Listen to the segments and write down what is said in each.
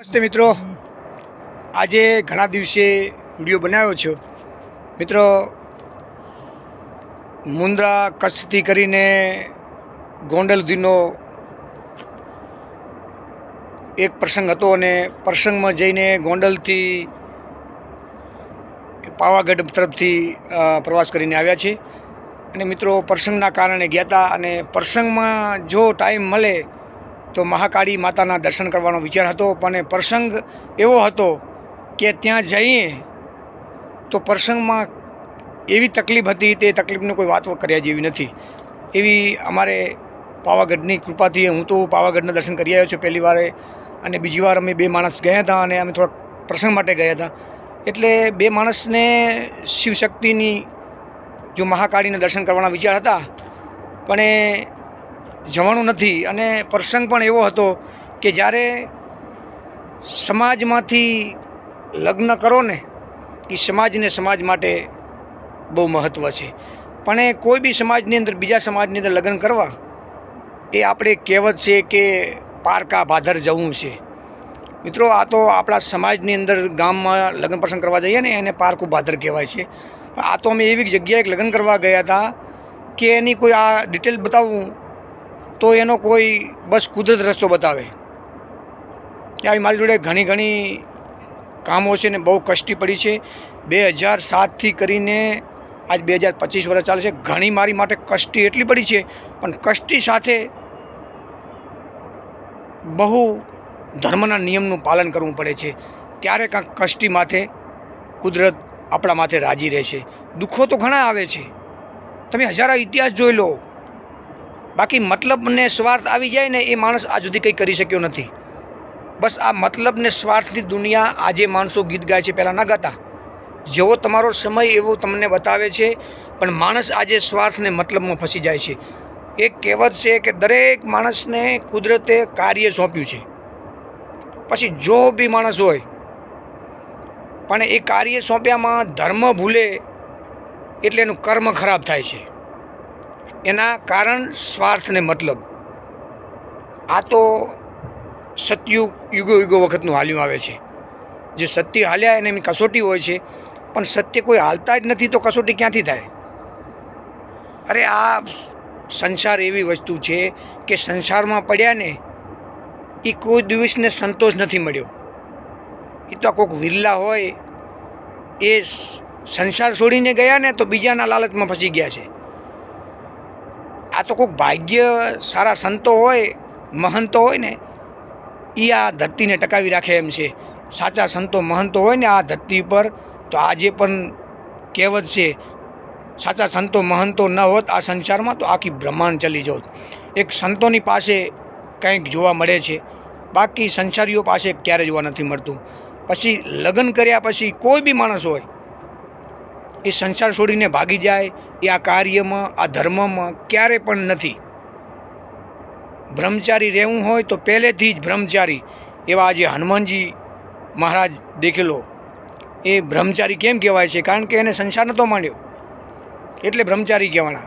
નમસ્તે મિત્રો. આજે ઘણા દિવસે વીડિયો બનાવ્યો છો. મિત્રો, મુન્દ્રા કચ્છથી કરીને ગોંડલ સુધીનો એક પ્રસંગ હતો અને પ્રસંગમાં જઈને ગોંડલથી પાવાગઢ તરફથી પ્રવાસ કરીને આવ્યા છે અને મિત્રો, પ્રસંગના કારણે ગયા હતા અને પ્રસંગમાં જો ટાઈમ મળે તો મહાકાળી માતાના દર્શન કરવાનો વિચાર હતો, પણ પ્રસંગ એવો હતો કે ત્યાં જઈએ તો પ્રસંગમાં એવી તકલીફ હતી તે તકલીફની કોઈ વાત કર્યા જેવી નથી. એવી અમારે પાવાગઢની કૃપાથી હું તો પાવાગઢના દર્શન કરી આવ્યો છું પહેલી વારે અને બીજી વાર અમે બે માણસ ગયા હતા અને અમે થોડાક પ્રસંગ માટે ગયા હતા. એટલે બે માણસને શિવશક્તિની જો મહાકાળીના દર્શન કરવાના વિચાર હતા, પણ જવાનું નથી. અને પ્રસંગ પણ એવો હતો કે જ્યારે સમાજમાંથી લગ્ન કરો ને એ સમાજને સમાજ માટે બહુ મહત્ત્વ છે. પણ એ કોઈ બી સમાજની અંદર, બીજા સમાજની અંદર લગ્ન કરવા, એ આપણે કહેવત છે કે પારકા ભાદર જવું છે. મિત્રો, આ તો આપણા સમાજની અંદર ગામમાં લગ્ન પ્રસંગ કરવા જઈએ ને, એને પારકું ભાદર કહેવાય છે. આ તો અમે એવી જગ્યાએ લગ્ન કરવા ગયા હતા કે એની કોઈ આ ડિટેલ બતાવું. તો એનો કોઈ બસ કુદરત રસ્તો બતાવે. કે આવી મારી જોડે ઘણી ઘણી કામો છે ને બહુ કષ્ટી પડી છે. બે હજાર સાતથી કરીને આજ બે હજાર પચીસ વર્ષ ચાલે છે. ઘણી મારી માટે કષ્ટી એટલી પડી છે, પણ કષ્ટી સાથે બહુ ધર્મના નિયમનું પાલન કરવું પડે છે. ત્યારે કાંક કષ્ટી માથે કુદરત આપણા માથે રાજી રહે છે. દુઃખો તો ઘણા આવે છે. તમે હજારા ઇતિહાસ જોઈ લો. બાકી મતલબ ને સ્વાર્થ આવી જાય ને એ માણસ આજ સુધી કંઈ કરી શક્યો નથી. બસ આ મતલબ ને સ્વાર્થની દુનિયા આજે માણસો ગીત ગાય છે પહેલાં ના ગાતા. જેવો તમારો સમય એવો તમને બતાવે છે, પણ માણસ આજે સ્વાર્થને મતલબમાં ફસી જાય છે. એક કહેવત છે કે દરેક માણસને કુદરતે કાર્ય સોંપ્યું છે. પછી જો બી માણસ હોય, પણ એ કાર્ય સોંપ્યામાં ધર્મ ભૂલે, એટલે એનું કર્મ ખરાબ થાય છે. એના કારણ સ્વાર્થને મતલબ. આ તો સતયુગ, યુગો યુગો વખતનું હાલ્યું આવે છે. જે સત્ય હાલ્યા એને એની કસોટી હોય છે, પણ સત્ય કોઈ હાલતા જ નથી તો કસોટી ક્યાંથી થાય? અરે આ સંસાર એવી વસ્તુ છે કે સંસારમાં પડ્યા ને એ કોઈ દિવસને સંતોષ નથી મળ્યો. એ તો કોઈક વિરલા હોય, એ સંસાર છોડીને ગયા ને તો બીજાના લાલચમાં ફસી ગયા છે. આ તો કોઈક ભાગ્ય સારા સંતો હોય, મહંતો હોય ને એ આ ધરતીને ટકાવી રાખે એમ છે. સાચા સંતો, મહંતો હોય ને આ ધરતી પર, તો આજે પણ કહેવત છે, સાચા સંતો, મહંતો ન હોત આ સંસારમાં, તો આખી બ્રહ્માંડ ચલી જોત. એક સંતોની પાસે કંઈક જોવા મળે છે. બાકી સંસારીઓ પાસે ક્યારે જોવા નથી મળતું. પછી લગ્ન કર્યા પછી કોઈ બી માણસ હોય એ સંસાર છોડીને ભાગી જાય, એ આ કાર્યમાં, આ ધર્મમાં ક્યારે પણ નથી. બ્રહ્મચારી રહેવું હોય તો પહેલેથી જ બ્રહ્મચારી, એવા આજે હનુમાનજી મહારાજ દેખેલો. એ બ્રહ્મચારી કેમ કહેવાય છે? કારણ કે એને સંસાર નહોતો માંડ્યો. એટલે બ્રહ્મચારી કહેવાના.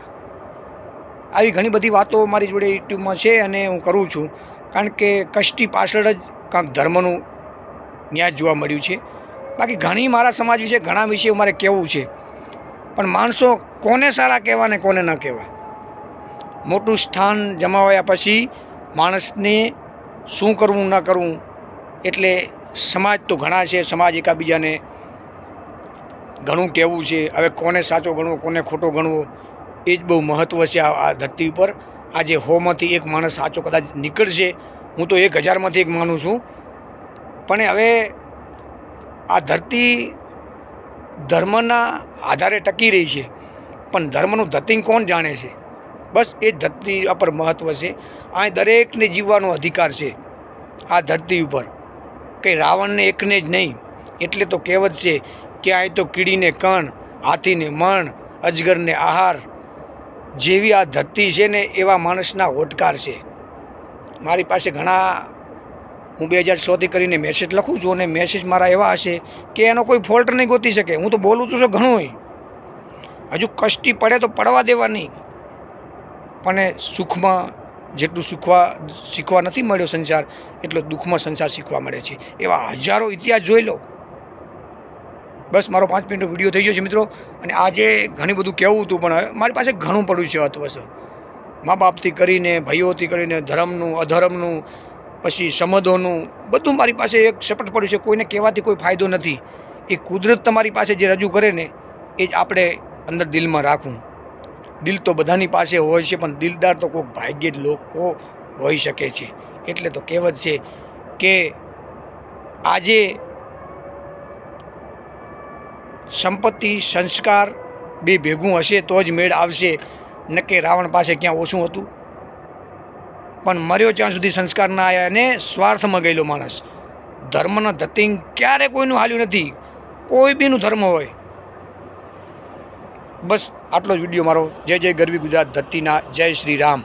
આવી ઘણી બધી વાતો મારી જોડે યુટ્યુબમાં છે અને હું કરું છું. કારણ કે કષ્ટી પાછળ જ કાંક ધર્મનું ન્યાય જોવા મળ્યું છે. બાકી ઘણી મારા સમાજ વિશે, ઘણા વિશે મારે કહેવું છે. પણ માણસો કોને સારા કહેવા ને કોને ન કહેવા મોટું સ્થાન જમાવ્યા પછી માણસને શું કરવું, ન કરવું એટલે સમાજ તો ઘણા છે, સમાજ એકાબીજાને ઘણું કહેવું છે. હવે કોને સાચો ગણવો, કોને ખોટો ગણવો, એ જ બહુ મહત્ત્વ છે આ ધરતી ઉપર. આજે હોમાંથી એક માણસ સાચો કદાચ નીકળશે, હું તો એક હજારમાંથી એક માનું છું. પણ હવે આ ધરતી ધર્મના આધારે ટકી રહી છે. પણ ધર્મનું ધતિંગ કોણ જાણે છે? બસ એ ધરતી ઉપર મહત્ત્વ છે. આ દરેકને જીવવાનો અધિકાર છે. આ ધરતી ઉપર. કંઈ રાવણને એકને જ નહીં, એટલે તો કહેવત છે કે આ તો કીડીને કણ, હાથીને મણ, અજગરને આહાર. જેવી આ ધરતી છે ને એવા માણસના હોટકાર છે. મારી પાસે ઘણા હું બે હજાર સોથી કરીને મેસેજ લખું છું અને મેસેજ મારા એવા હશે કે એનો કોઈ ફોલ્ટ નહીં ગોતી શકે. હું તો બોલું છું ઘણું હજુ કષ્ટી પડે તો પડવા દેવા નહીં પણ સુખમાં જેટલું સુખવા, શીખવા નથી મળ્યો સંસાર, એટલો દુઃખમાં સંસાર શીખવા મળે છે. એવા હજારો ઇતિહાસ જોઈ લો. બસ મારો પાંચ મિનિટનો વીડિયો થઈ ગયો છે મિત્રો. અને આજે ઘણી બધું કહેવું હતું, પણ મારી પાસે ઘણું પડ્યું છે અતવસ મા બાપથી કરીને, ભાઈઓથી કરીને, ધર્મનું, અધર્મનું પછી સમદોનું બધું મારી પાસે એક સપટ પડ્યું છે, કોઈને કહેવાથી કોઈ ફાયદો નથી. એ કુદરત તમારી પાસે જે રજૂ કરે ને, એ જ આપણે અંદર દિલમાં રાખવું. દિલ તો બધાની પાસે હોય છે, પણ દિલદાર તો કોઈક ભાગ્યે જ લોકો હોઈ શકે છે. એટલે તો કહેવત છે કે આજે સંપત્તિ, સંસ્કાર બે ભેગું હશે તો જ મેળ આવશે. નકે રાવણ પાસે ક્યાં ઓછું હતું. પણ મર્યો ત્યાં સુધી સંસ્કાર ના આવ્યા અને સ્વાર્થમાં ગયેલો માણસ. ધર્મનો ધતિંગ ક્યારે કોઈનું હાલ્યું નથી. કોઈ બીનું ધર્મ હોય. બસ આટલો જ વીડિયો મારો. જય જય ગરવી ગુજરાત ધરતીના જય શ્રી રામ.